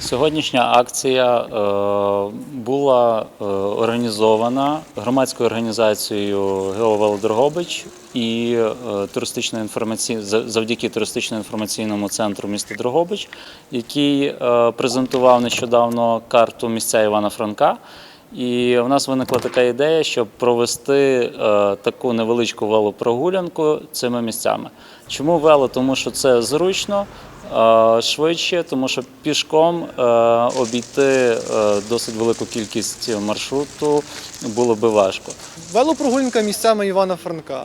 Сьогоднішня акція е, була е, організована громадською організацією «Геовелодрогобич» і е, туристично інформаці... за- завдяки туристично-інформаційному центру міста Дрогобич, який презентував нещодавно карту місця Івана Франка. І у нас виникла така ідея, щоб провести таку невеличку велопрогулянку цими місцями. Чому вело? Тому що це зручно, швидше, тому що пішком е, обійти е, досить велику кількість маршруту було би важко. Велопрогулянка місцями Івана Франка,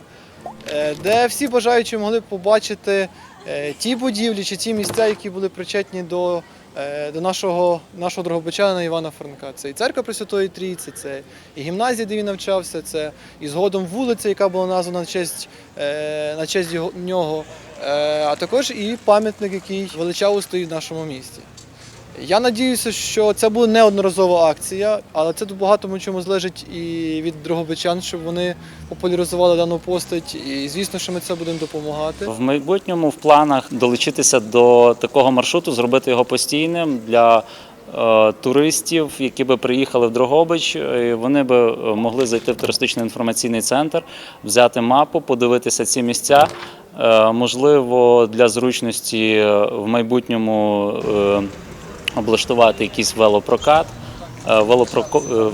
е, де всі бажаючі могли б побачити е, ті будівлі чи ті місця, які були причетні до, е, до нашого, нашого Дрогобичанина Івана Франка. Це і церква Пресвятої Трійці, це і гімназія, де він навчався, це і згодом вулиця, яка була названа на честь, е, на честь його, нього, е, а також і пам'ятник, який величаво стоїть в нашому місті. Я надіюся, що це буде неодноразова акція, але це в багатому чому залежить і від дрогобичан, щоб вони популяризували дану постать. І звісно, що ми це будемо допомагати. В майбутньому в планах долучитися до такого маршруту, зробити його постійним для е, туристів, які би приїхали в Дрогобич. Е, Вони би е, могли зайти в туристично інформаційний центр, взяти мапу, подивитися ці місця. Е, можливо, для зручності е, в майбутньому е, облаштувати якийсь велопрокат.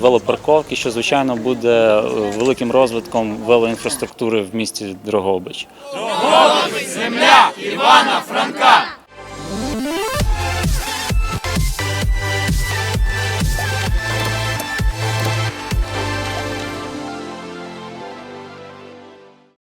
велопарковки, що звичайно буде великим розвитком велоінфраструктури в місті Дрогобич. Земля Івана!